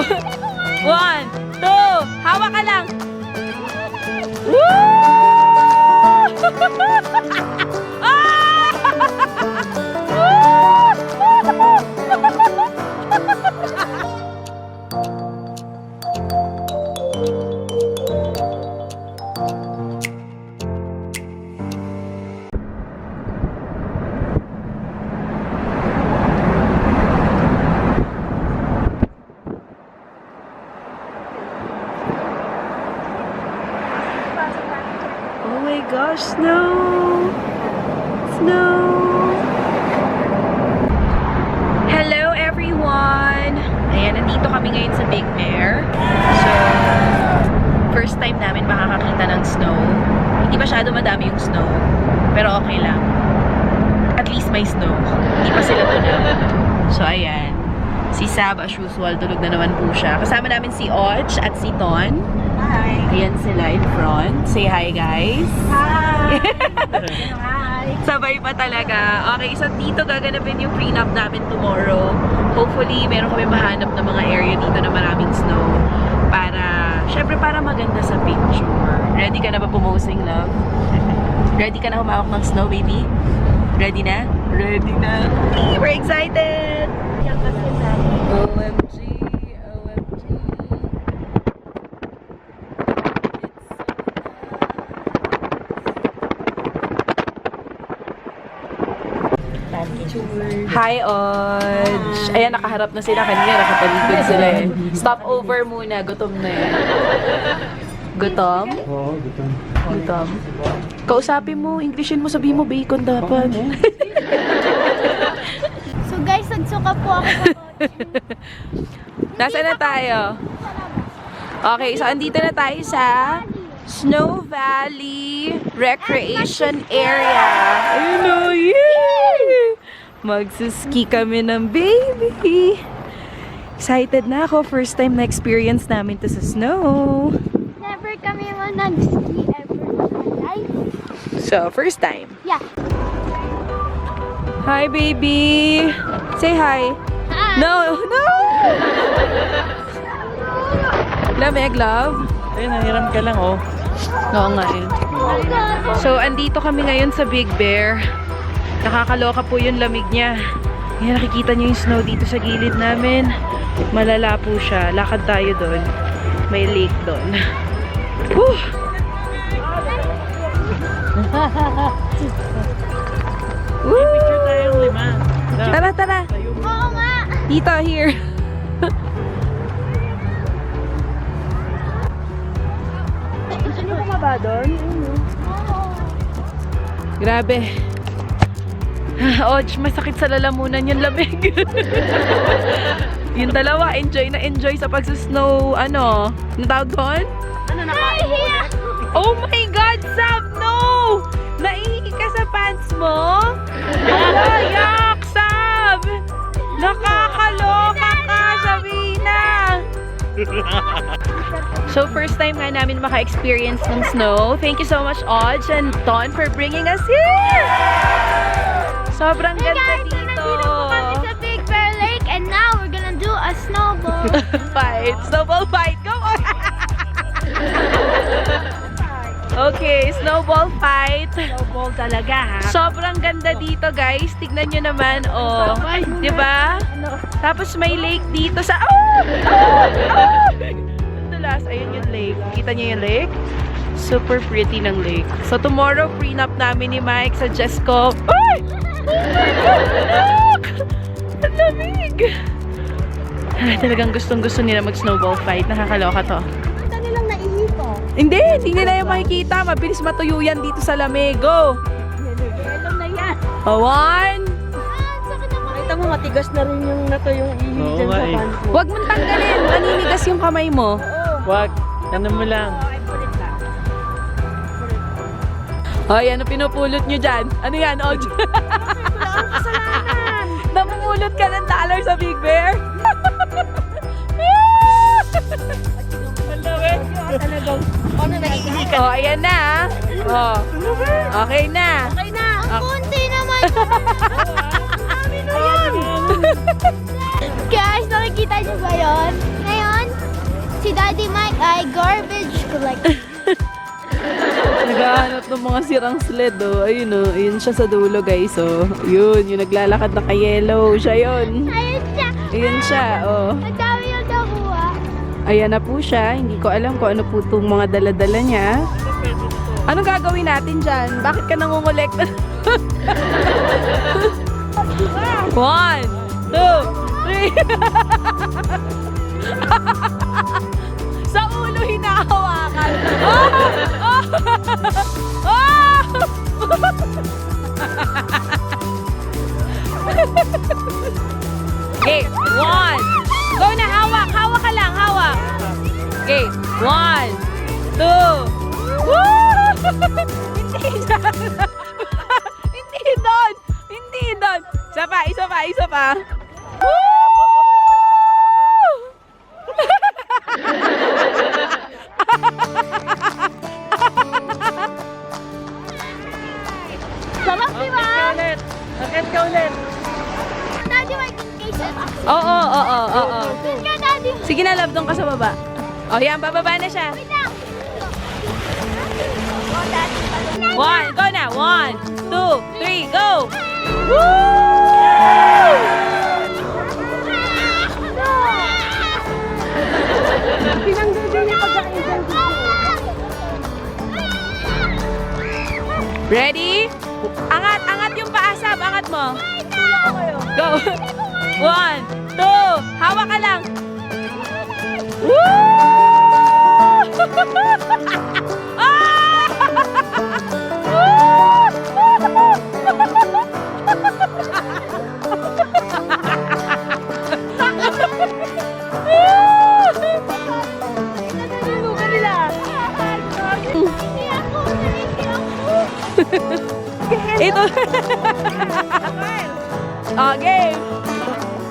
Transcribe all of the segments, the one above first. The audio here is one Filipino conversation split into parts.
One, masyado madami yung snow, pero okay lang. At least may snow. Hindi pa sila tulog. So, ayan. Si Sab, as usual, tulog na naman po siya. Kasama namin si Och at si Ton. Hi. Ayan sila in front. Say hi, guys. Hi. Hi. Sabay pa talaga. Okay, so dito gaganapin yung prenup namin tomorrow. Hopefully, meron kami mahanap ng mga area dito na maraming snow. Para, syempre para maganda sa picture. Ready ka na ba pumosing, love? Ready ka na humawak ng snow, baby? Ready na? Ready na. We're excited! OMG, OMG. Hi, Odge! Ayan, nakaharap na sila kanina. Nakapalikod sila eh. Stop over muna. Gutom na yan. Gutom? Oo, gutom. Gutom. Kausapin mo, Englishin mo, sabihin mo, bacon dapat. So guys, nagsuka po ako sa Nasaan na tayo? Okay, so andito na tayo sa Snow Valley Recreation Area. Ayun o, yay! Magsuski kami ng baby. Excited na ako. First time na experience namin to sa snow. Never kami mo nag-ski ever in my life. So, first time. Yeah. Hi, baby! Say hi. Hi. No, no! Lamig, love. Ayun, nahiram ka lang, oh. Oo nga eh. So, andito kami ngayon sa Big Bear. Nakakaloka po yung lamig niya. Ayan, nakikita niyo yung snow dito sa gilid namin. Malala po siya. Lakad tayo doon. May lake doon. Whew! Woo! Picture tayong lima. Tara, tara. Oo nga. Dito, here. Gusto niyo bumaba doon? Grabe. Oj, masakit sa lalamunan yung lamig. yung dalawa, enjoy na enjoy sa pagsusnow, ano, ang tawag doon? Ano nakain mo ulit? Oh my God, Sam, no! Naihi ka sa pants mo? Ala, yak, Sam! Nakakaloka ka, Sabina! So, first time nga namin maka-experience ng snow. Thank you so much, Odge and Ton, for bringing us here! Sobrang Hey ganda guys, dito! po kami sa Big Bear Lake and now we're gonna do a snowball. fight! Snowball fight! Go on! okay, snowball fight. snowball talaga ha. Sobrang ganda dito, guys. Tignan nyo naman, oh. Di ba? Tapos may lake dito sa... Oh! Oh! Oh! Dulas, ayun yung lake. Kita nyo yung lake? Super pretty ng lake. So, tomorrow, prenup namin ni Mike sa Jesco. Ay! Oh my God! Look! Ang lamig! Ah, talagang gustong-gusto nila mag-snowball fight. Nakakaloka to. Kita nilang naiito. Hindi, hindi nila yung makikita. Mabilis matuyo yan dito sa lamig. Go! Yellow na yan. Oh, One! Ah, Nakita mo, matigas na rin yung nato yung ihi Oo dyan nga sa eh. pants mo. Huwag mong tanggalin. Maninigas yung kamay mo. Wag, ano mo lang. Hoy, ano pinupulot nyo dyan? Ano yan, Oj? Namumulot ka ng dollar sa Big Bear? Talagang, ano naiihi ka? oh, ayan na. Oh. Okay na. Okay na. Ang Ah. kunti naman. Guys, nakikita niyo ba yun? Ngayon, si Daddy Mike ay garbage collector. Naghahanap ng mga sirang sled, oh. Ayun, oh. Ayun siya sa dulo, guys, oh. Yun, yung naglalakad na ka-yellow. Siya yun. Ayun siya. Ayun siya, oh. Ang dami yung nakuha. Ayan na po siya. Hindi ko alam kung ano po itong mga dala-dala niya. Anong gagawin natin dyan? Bakit ka nangungulekta? One, two, three. Oh! Okay, one. Go na, hawak. Hawak ka lang, hawak. Okay, one, two. Woo! Hindi. Hindi doon. Hindi doon. Isa pa, isa pa, isa pa. Ka sa baba. O, yan, bababa na siya. Oh. One, go na. One, two, three, go! Ready? Angat, angat yung paasab. Angat mo. Go. One, two. Hawak ka lang. Ito. okay.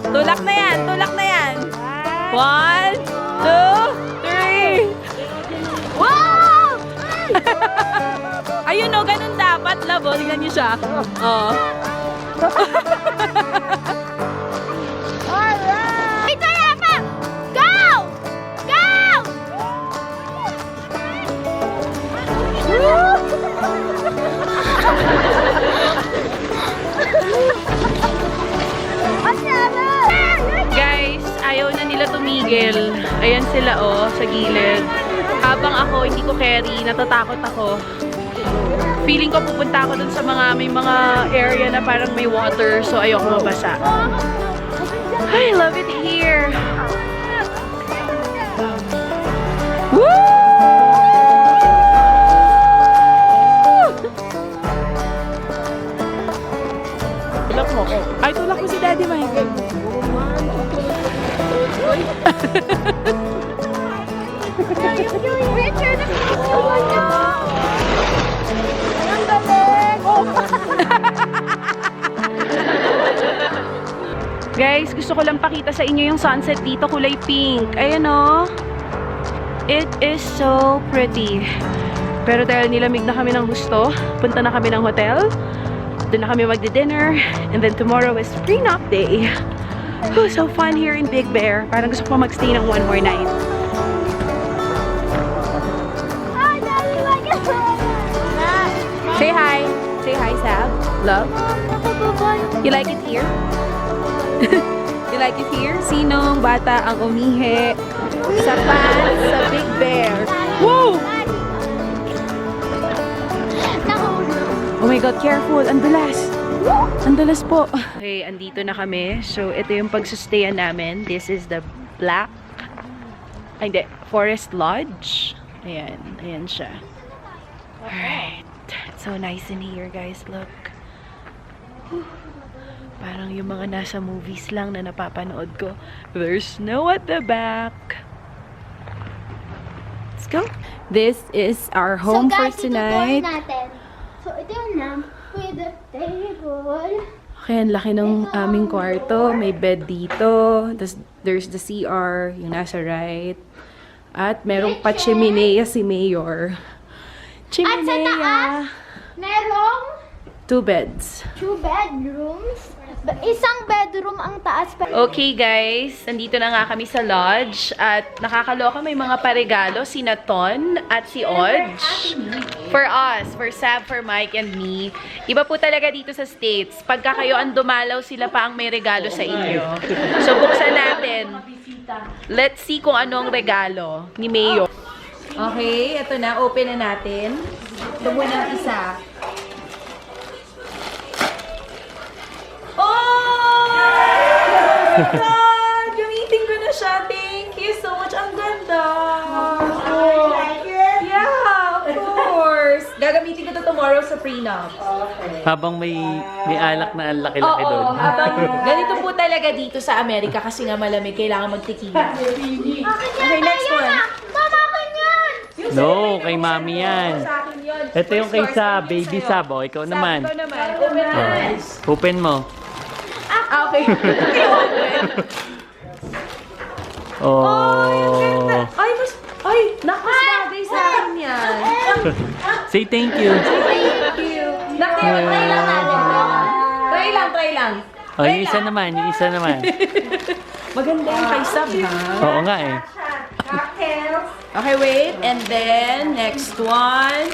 Tulak na yan. Tulak na yan. One, ganun dapat, love. O, tingnan niyo siya. Oo. Alright! Ito na pa! Go! Go! Guys, ayaw na nila tumigil. Ayan sila oh, sa gilid. Habang ako, hindi ko carry, natatakot ako. Feeling ko pupunta ako dun sa mga, may mga area na parang may water, so ayoko mabasa. I love it here. Woo! Tulak mo ko. Ay, tulak mo si Daddy Mike. Richard, Guys, gusto ko lang pakita sa inyo yung sunset dito, kulay pink. Ayan o. It is so pretty. Pero dahil nilamig na kami ng gusto, punta na kami ng hotel. Doon na kami magdi-dinner. And then tomorrow is prenup day. Oh, so fun here in Big Bear. Parang gusto ko magstay ng one more night. Say hi. Say hi, Sab. Love. You like it here? You like it here? Sinong bata ang umihi sa pan sa Big Bear? Woo! Oh my God, careful. Ang dulas. Ang dulas po. Okay, andito na kami. So, ito yung pagsustayan namin. This is the Black... Ay, hindi. Forest Lodge. Ayan. Ayan siya. Alright. So nice in here, guys. Look. Whew. Parang yung mga nasa movies lang na napapanood ko. There's snow at the back. Let's go. This is our home so, for guys, tonight. itutuloy natin. So, ito lamp with the table. Okay, ang laki ng aming kwarto. May bed dito. Tapos, there's the CR, yung nasa right. At merong pa chimenea si Mayor. Chimenea. taas? Merong Two beds. two bedrooms. Isang bedroom ang taas. Okay guys, nandito na nga kami sa lodge at nakakaloka may mga paregalo si Naton at si Odge. For us, for Sab, for Mike and me. Iba po talaga dito sa States. Pagka kayo ang dumalaw, sila pa ang may regalo sa inyo. So buksan natin. Let's see kung anong regalo ni Mayo. Okay, ito na. Open na natin. Ito muna ang isa. God! Gamitin ko na siya. Thank you so much. Ang ganda. Oh, Yeah, of course. Gagamitin ko to tomorrow sa prenup. Habang may may alak na ang laki-laki Oo, doon. habang ganito po talaga dito sa Amerika kasi nga malamig, kailangan magtikila. Okay, next one. Mama ko yan! No, kay mami yan. Sa akin yun. Ito yung kay Sab, baby Sab. O, ikaw Sab, naman. Ikaw naman. Open. Oh, open mo. Ah, okay. Open. Oh. Ay, mas... Ay, nakas bagay sa akin yan. Say thank you. Thank you. Nak, try lang natin. Try lang, try lang. Oh, yung isa naman, yung isa naman. Maganda yung kay Sab, ha? Oo nga eh. Okay, wait. And then, next one.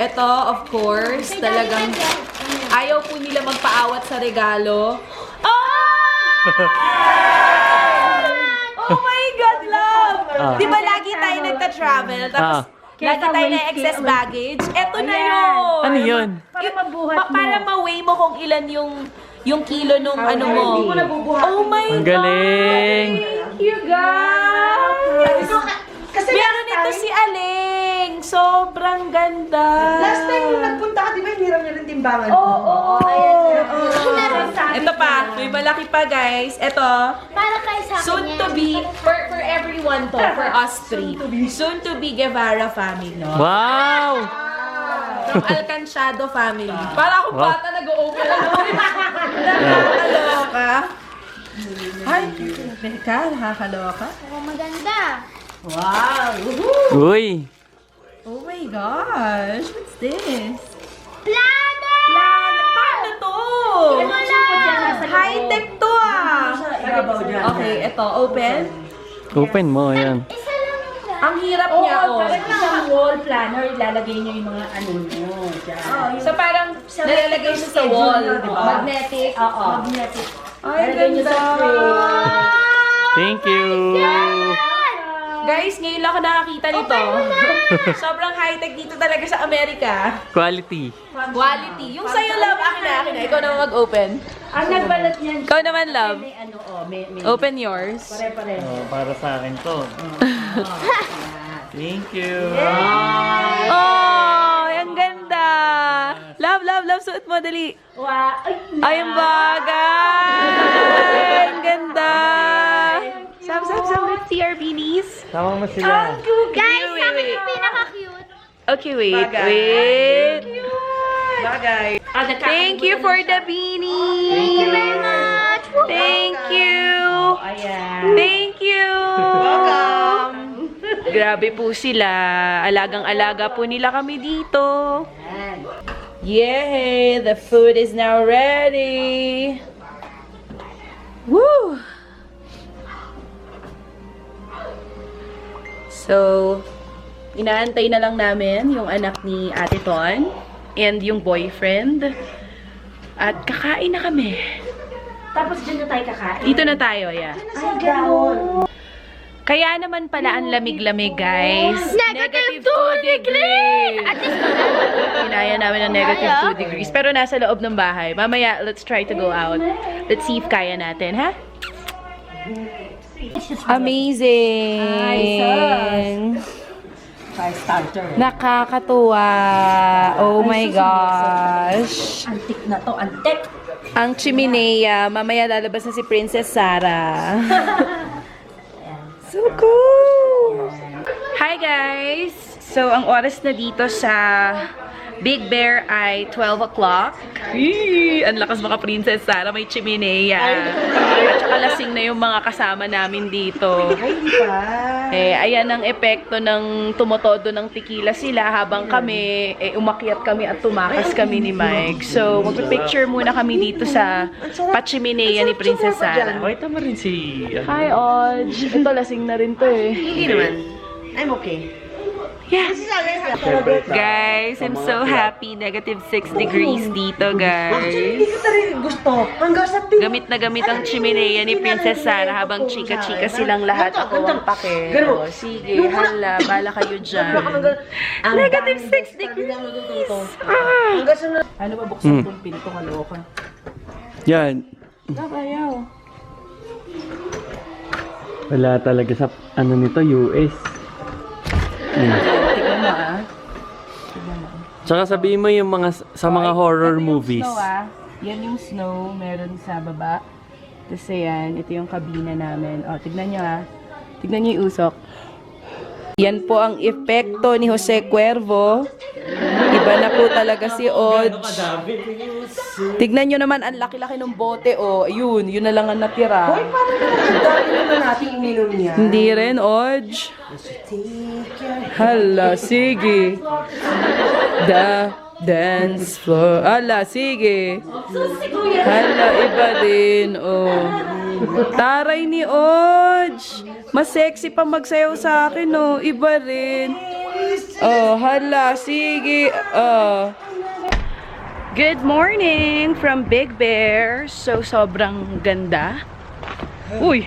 Ito, of course, talagang ayaw po nila magpaawat sa regalo. Oh! oh my God, love! Ah. Di ba lagi tayo nagta-travel, tapos Ah. lagi tayo na excess baggage? Eto na yun! Ano yun? Para mabuhat mo. Para ma-weigh mo kung ilan yung yung kilo nung ano mo. Oh my Ang God! galing! Thank you, guys! Kasi Meron ito si Aling. Sobrang ganda. Last time yung nagpunta ka, di ba, hiniram niya ng timbangan? Oo, oo, ayan. Ito pa, may malaki pa guys. Ito, Para kay sa akin soon yan. to be, for, for everyone to, for us three. Soon to be Guevara family. Wow! From Alcanzado family. Para akong Wow. bata nag-o-open. Nakakaloka. Ay, teka, nakakaloka. Oh, maganda. Wow! Woohoo! Uy! Oh my gosh! What's this? Plan! High-tech to ah! Okay, ito. Open. Open mo, yan. Isa lang plano. Ang hirap niya, oh. isang wall planner, ilalagay niyo yung mga ano. Dyan. So parang nalalagay siya sa wall, di ba? Magnetic. Oo. Magnetic. Ay, Lalagay niyo sa ganda! Thank you! Guys, ngayon lang ako nakakita nito. Sobrang high-tech dito talaga sa Amerika. Quality. Quality. Yung sa'yo, love, akin na, akin na. Ikaw naman mag-open. Ang nagbalat niyan, Ikaw naman, love. may ano, oh, may, may. Open yours. Pare-pare. Oh, para sa akin to. Thank you. Oh, ang ganda. Love, love, love. Suot mo, dali. Wow. Ay, Ay, ang bagay! Ang ganda! Sam, Sam, Sam, let's see our beanies. Sama mo sila. Guys, Wait, sa akin wait. yung pinaka-cute. Okay, wait, Bagay. wait. bagay. Thank you for the beanie. Thank you very much. Thank you. Ayan. Thank you. Welcome. Grabe po sila. Alagang-alaga po nila kami dito. Yay! The food is now ready. Woo! So, inaantay na lang namin yung anak ni Ate Ton and yung boyfriend. At kakain na kami. Tapos dyan na tayo kakain. Dito na tayo, yeah. Ay, gano'n. Kaya naman pala ang lamig-lamig, guys. Negative 2 degrees! At least Kinaya namin ng negative 2 degrees. Pero nasa loob ng bahay. Mamaya, let's try to go out. Let's see if kaya natin, ha? Amazing! Fire starter. Nakakatuwa. Oh my gosh. Antik na to, antik. Ang chiminea. Mamaya lalabas na si Princess Sarah. so cool! Hi guys! So, ang oras na dito sa Big Bear ay 12 o'clock. Eee, Ang lakas mga Princess Sarah, may chimenea. At saka lasing na yung mga kasama namin dito. Eh, ayan ang epekto ng tumotodo ng tequila sila habang kami, eh, umakyat kami at tumakas kami ni Mike. So, magpipicture muna kami dito sa pachimenea ni Princess Sarah. Okay, tama rin si... Hi, Odge. Ito, lasing na rin to eh. Hindi naman. I'm okay. Yes! Guys, I'm so happy. Negative 6 degrees dito, guys. Hindi ko rin gusto. Hanggang sa pin... Gamit na gamit ang chimenea ni Princess Sarah habang chika-chika silang lahat. Ako ang pake. O, sige, hala, bala kayo dyan. Negative 6 degrees! Ah! Hanggang sa... Ano ba buksan Hmm. tong pinto? Kaloka. Yan. Ayaw. Wala talaga sa ano nito, US. Hmm. Tsaka sabihin mo yung mga sa mga horror Ito yung movies. Snow, ah. Yan yung snow, meron sa baba. Tapos ayan, ito yung kabina namin. O, tignan nyo ah. Tignan nyo yung usok. Yan po ang epekto ni Jose Cuervo. Iba na po talaga si Odge. Tignan nyo naman, ang laki-laki ng bote. O, ayun, yun na lang ang natira. Hoy, parang ang dami naman natin ininom niya. Hindi rin, Odge. Hala, sige. The dance floor. Hala, sige. Hala, iba din. Oh. Taray ni Odge. Mas sexy pa magsayaw sa akin, oh. Iba rin. Oh, hala, sige. Oh. Good morning from Big Bear. So, sobrang ganda. Uy!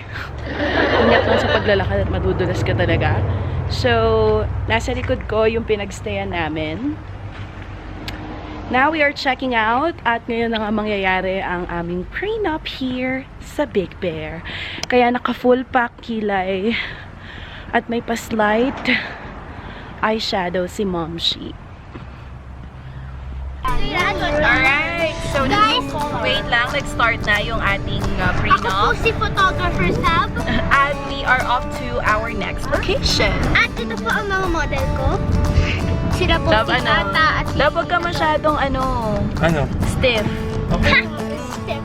Ingat lang sa paglalakad at madudulas ka talaga. So, nasa likod ko yung pinagstayan namin. Now we are checking out at ngayon na nga mangyayari ang aming prenup here sa Big Bear. Kaya naka full pack kilay at may pa-slight eyeshadow si Momshi. Alright, so Guys! wait lang, let's start na yung ating uh, Ako po prenup. si Photographer Sab. And we are off to our next location. At ito po ang mga model ko. Sila po Love, si ano? Tata at Love, huwag ka masyadong ano, Ano? stiff. Step.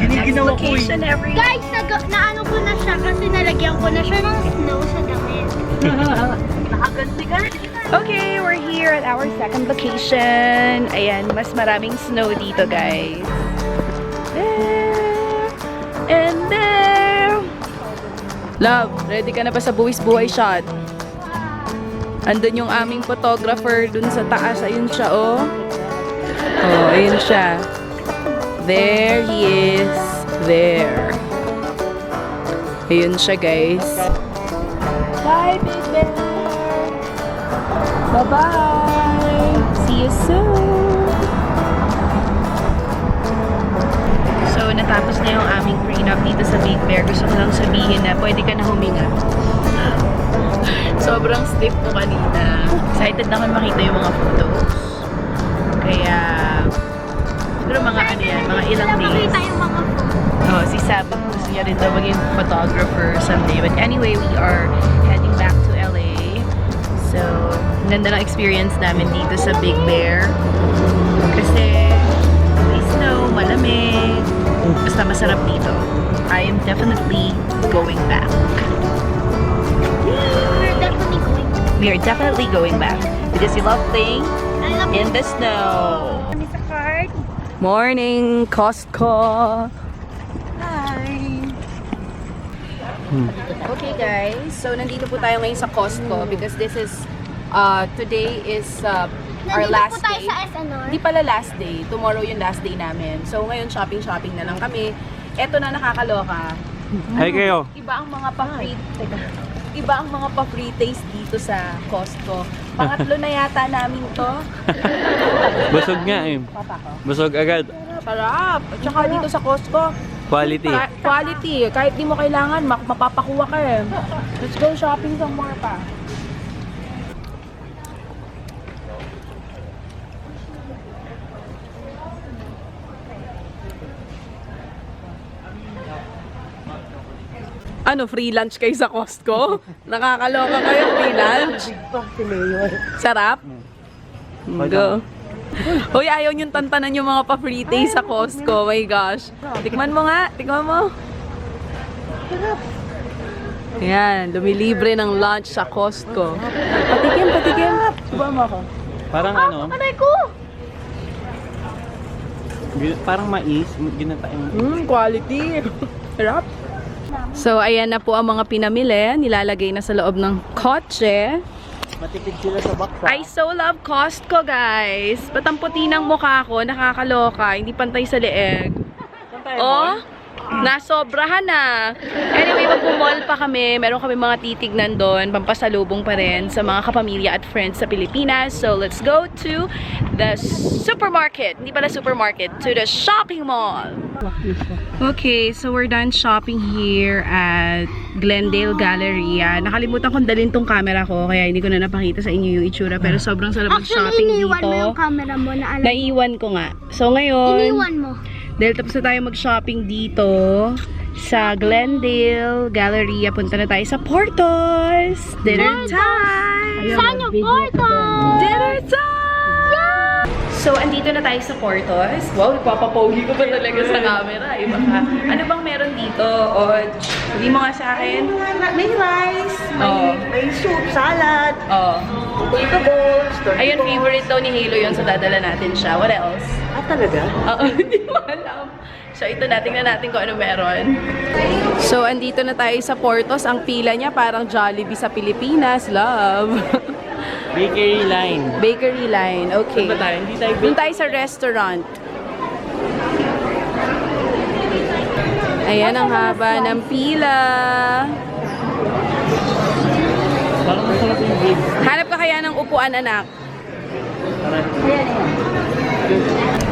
Next location, every... Guys, nag naano ko na siya kasi nalagyan ko na siya ng snow sa damit. Nakaganti ka. Okay, we're here at our second location. Ayan, mas maraming snow dito, guys. There. And there. Love, ready ka na ba sa buwis buhay shot? Andun yung aming photographer dun sa taas. Ayun siya, oh. Oh, ayun siya. There he is. There. Ayun siya, guys. Bye, Big Bear! Bye-bye! See you soon! So, natapos na yung aming prenup dito sa Big Bear. Gusto ko lang sabihin na pwede ka na huminga. Sobrang stiff ko kanina. Excited na kami makita yung mga photos. Kaya, siguro mga ano yan, mga ilang days. makita yung mga Oh, si Sab, gusto niya rin daw maging photographer someday. But anyway, we are heading back to LA. So, ganda ng experience namin dito sa Big Bear. Kasi, may snow, malamig. Basta masarap dito. I am definitely going back. We are definitely going back. Because you love playing love in the snow. Morning, Costco! Okay guys, so nandito po tayo ngayon sa Costco because this is, uh, today is uh, our Nandito last day. sa SNR. Hindi pala last day, tomorrow yung last day namin. So ngayon shopping-shopping na lang kami. Eto na nakakaloka. Hi kayo. Iba ang mga pa-free, teka, iba ang mga pa-free taste dito sa Costco. Pangatlo na yata namin to. Busog nga eh. Busog agad. Sarap! At saka dito sa Costco, Quality. Qua- quality. Kahit di mo kailangan, mak- mapapakuha ka eh. Let's go shopping some more pa. Ano, free lunch kayo sa Costco? Nakakaloka kayo, free lunch? Sarap? Go. Hoy, ayaw niyong tantanan yung mga pa-free taste sa Costco. My gosh. Tikman mo nga. Tikman mo. Yan, lumilibre ng lunch sa Costco. Patikim, patikim. Subuhan mo ako. Parang ano, Aray ko! parang mais, ginata yung... Mm, quality. Sarap. So, ayan na po ang mga pinamili. Nilalagay na sa loob ng kotse. Matipid sila sa box I so love Costco, guys. Ba't ang puti ng mukha ko? Nakakaloka. Hindi pantay sa leeg. Oh, nasobrahan na. Anyway, magpumall pa kami. Meron kami mga titignan doon. Pampasalubong pa rin sa mga kapamilya at friends sa Pilipinas. So, let's go to the supermarket. Hindi pala supermarket. To the shopping mall. Okay, so we're done shopping here at Glendale Galleria. Nakalimutan kong dalhin tong camera ko, kaya hindi ko na napakita sa inyo yung itsura. Pero sobrang sarap Actually, mag-shopping iniwan dito. mo yung camera mo na alam. Naiwan ko nga. So ngayon, Iniwan mo. Dahil tapos na tayo mag-shopping dito sa Glendale Galleria, punta na tayo sa Portos. Dinner time! Saan yung photo? Dinner time! So, andito na tayo sa Portos. Wow, nagpapapogi ko pa talaga sa camera. Eh, baka, ano bang meron dito? O, hindi mo nga sa akin? May rice, Oo. may soup, salad, Oh. potato balls, Ayun, favorite daw ni Halo yun, so dadala natin siya. What else? Ah, talaga? Oo, hindi mo alam. So, ito na, tingnan natin kung ano meron. So, andito na tayo sa Portos. Ang pila niya parang Jollibee sa Pilipinas. Love. Bakery line. Bakery line. Okay. Saan ba tayo? Hindi tayo Doon tayo sa restaurant. Ayan ang haba ng pila. Hanap ka kaya ng upuan, anak?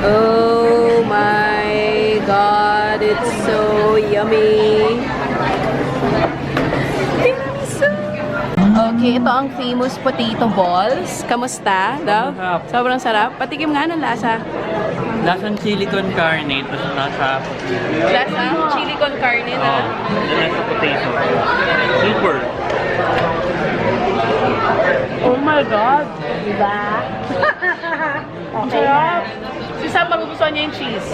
Oh my God, it's so yummy. Okay, ito ang famous potato balls. Kamusta? Daw? Sobrang sarap. Patikim nga ng lasa. Lasang chili con carne, tapos nasa... Lasa? Chili con carne na. Oh, nasa potato. Super. Oh my God! Diba? Ang sarap. Si Sam, magugustuhan niya yung cheese.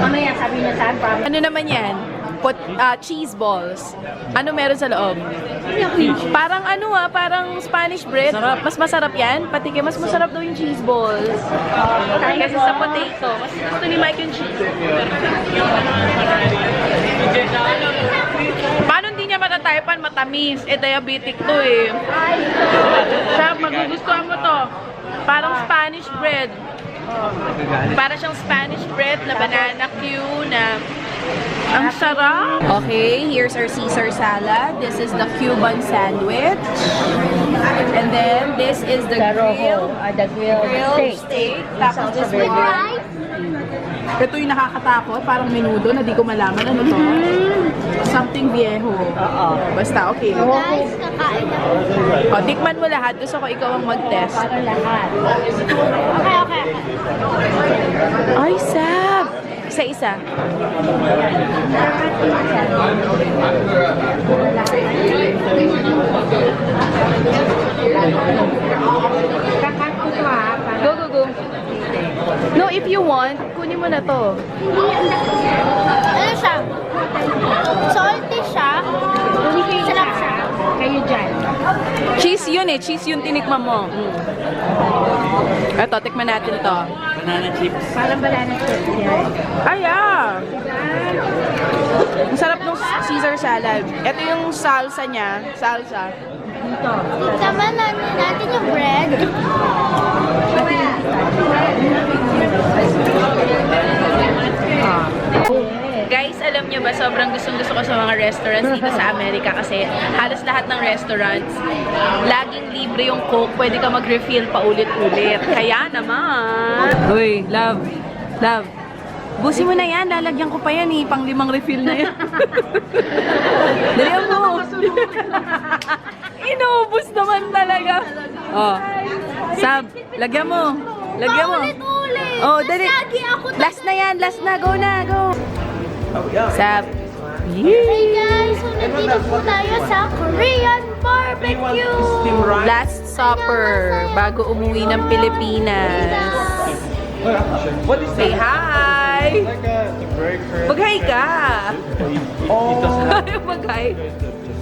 Mamaya sabi niya saan pa. Ano naman yan? Pot, ah, cheese balls. Ano meron sa loob? Parang ano ah, parang Spanish bread. Mas masarap yan. Patikim, mas masarap daw yung cheese balls. Kasi sa potato. Mas gusto ni Mike yung cheese. Paano hindi niya matataypan? Matamis. Eh, diabetic to eh. Siya, magugustuhan mo to. Parang Spanish bread. Para siyang Spanish bread na banana Q na ang sarap. Okay, here's our Caesar salad. This is the Cuban sandwich. And then this is the grill, Ah, the grilled grilled steak. steak. Tapos this one. Ito yung nakakatakot, parang menudo na di ko malaman ano to. Something viejo. Oo. Basta okay. Guys, kakain ako. O, tikman mo lahat. Gusto ko ikaw ang mag-test. Parang lahat. Okay, okay. Ay, sab! Isa-isa. Go, go, go. No, if you want, kunin mo na to. Ano siya? Salty siya. Sarap siya. kayo dyan. Cheese yun eh. Cheese yun tinikman mo. Mm. Ito, tikman natin to. Banana chips. Parang banana chips yan. Ay, ah! Ang sarap ng Caesar salad. Ito yung salsa niya. Salsa. Dito. Tama na natin yung bread. Guys, alam nyo ba, sobrang gustong gusto ko sa mga restaurants dito sa Amerika kasi halos lahat ng restaurants, laging libre yung Coke, pwede ka mag-refill pa ulit-ulit. Kaya naman. Uy, love, love. Busi mo na yan, lalagyan ko pa yan eh, pang limang refill na yan. Dali mo. Inubos naman talaga. Oh. Sab, lagyan mo. Lagyan mo. Paulit-ulit. Oh, dali. Last na yan, last na. Go na, go. Sab. Hey guys, so nandito po tayo sa Korean barbecue. Last supper bago umuwi ng Pilipinas. Say hi! Mag-hi ka! Mag-hi.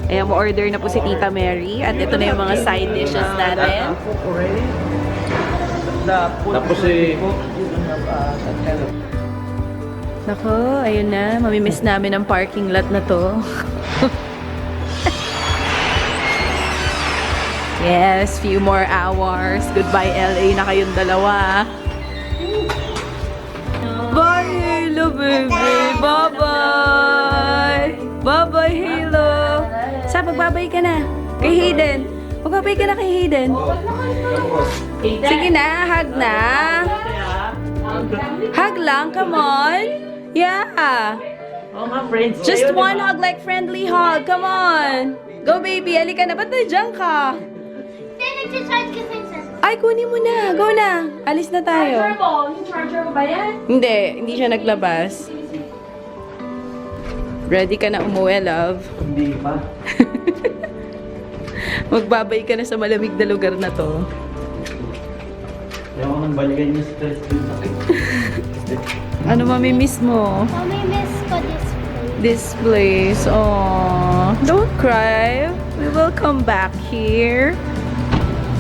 Ayan, mo-order na po si Tita Mary. At ito na yung mga side dishes natin. Tapos eh, Nako, ayun na. Mamimiss namin ang parking lot na to. yes, few more hours. Goodbye LA na kayong dalawa. Bye, Halo, baby. Bye-bye. Bye-bye, Halo. Sa, magbabay ka na. Kay Hayden. Magbabay ka na kay Hayden. Sige na, hug na. Hug lang, come on. Yeah. oh mga friends. Just one hug, like friendly hug. Come on. Go, baby. Halika na. Ba't nandiyan ka? Hindi, nag-charge kasi sa... Ay, kunin mo na. Go na. Alis na tayo. Yung charger mo ba yan? Hindi. Hindi siya naglabas. Ready ka na umuwi, love? Hindi pa. Magbabay ka na sa malamig na lugar na to. Ayaw ko nang balikan yung stress dun sa Ano mamimiss mo? Mamimiss ko this place. This place. Oh, don't cry. We will come back here.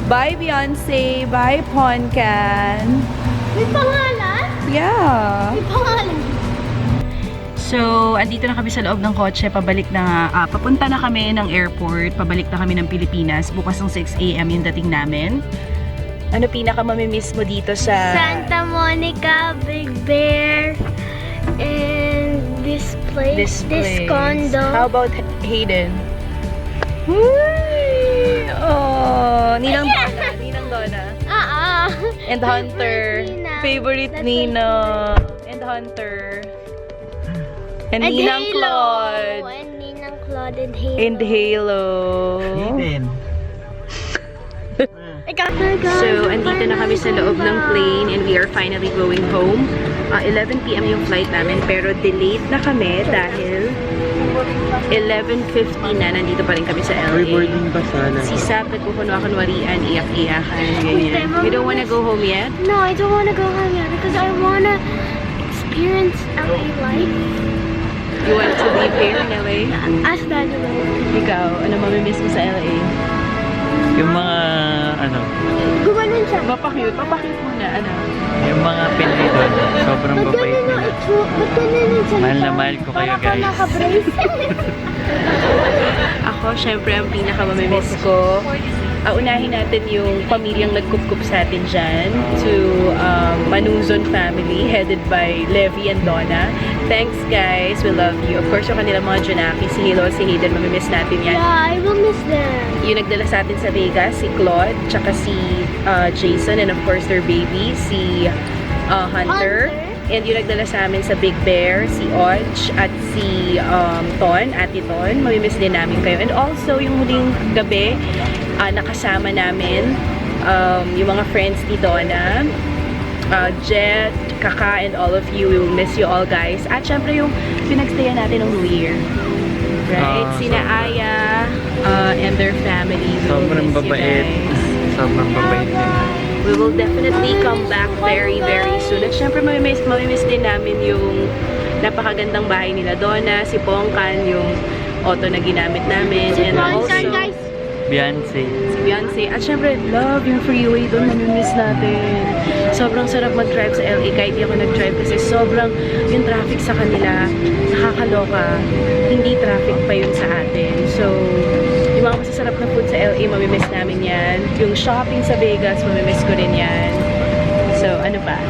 Bye, Beyonce. Bye, Poncan. May pangalan? Yeah. May pangalan. So, andito na kami sa loob ng kotse. Pabalik na, ah, papunta na kami ng airport. Pabalik na kami ng Pilipinas. Bukas ng 6 a.m. yung dating namin. Ano pinaka mamimiss mo dito sa... Santa Monica, Big Bear, and this place, This place. condo. How about Hayden? Uy! Oh, Ninang Yeah. Donna. Ninang Donna. Ah, ah. And Hunter. Favorite Nina. And Hunter. And, And Ninang Halo. Claude. And Ninang Claude and Halo. And Halo. Eden. So, andito na kami sa loob ng plane and we are finally going home. Uh, 11pm yung flight namin pero delayed na kami dahil 11.50 na nandito pa rin kami sa LA. boarding ba sana? Si Sap nagkukunwa-kunwarian, iyak-iyakan, ganyan. You don't wanna go home yet? No, I don't want to go home yet because I want to experience LA life. You want to live here in LA? Ask Daddy later. Ikaw, ano mamimiss mo sa LA? Yung mga, ano, Gumanon siya. Papakute, papakute muna, ano? yung mga Pinoy doon, sobrang Ba't babait ganun yung nila. itsura? Ba't ganun yung salita? Mahal na mahal ko kayo, Para ka guys. naka-brace. Ako, syempre, ang pinaka mamimiss ko, uh, unahin natin yung pamilyang nagkup-kup sa atin dyan to um, Manuzon family headed by Levi and Donna. Thanks guys, we love you. Of course, yung kanilang mga Junaki, si Hilo si Hayden, mamimiss natin yan. yeah, I will miss them. Yung nagdala sa atin sa Vegas, si Claude, tsaka si uh, Jason, and of course their baby, si uh, Hunter. Hunter. And yung nagdala sa amin sa Big Bear, si Odge at si um, Ton, Ate Ton. Mamimiss din namin kayo. And also, yung huling gabi, uh, nakasama namin um, yung mga friends ni Donna, uh, Jet, Kaka, and all of you. We will miss you all, guys. At syempre, yung pinagstayan natin ng New Year. Right? Ah, Sina Aya uh, and their family. We will Sobrang miss you babait. guys. Sobrang babait nila. We will definitely come back very, very soon. At syempre, mamimiss, mamimiss din namin yung napakagandang bahay nila. Donna, si Pongkan, yung auto na ginamit namin. Si and also, guys. Beyonce. si Beyonce. At syempre, love yung freeway doon. Mamimiss natin. Sobrang sarap mag-drive sa LA kahit di ako nag-drive kasi sobrang yung traffic sa kanila nakakaloka. Hindi traffic pa yun sa atin. So, yung mga masasarap na food sa LA, mamimiss namin yan. Yung shopping sa Vegas, mamimiss ko rin yan. So, ano pa?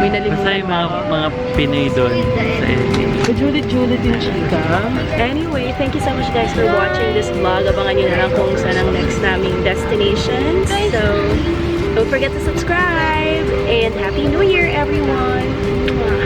May Basta nalimutan yung ba mga, mga Pinoy doon sa LA. Julit-julit yung chika. Anyway, thank you so much guys for watching this vlog. Abangan nyo na lang kung saan ang next naming destination. So, don't forget to subscribe. And Happy New Year, everyone!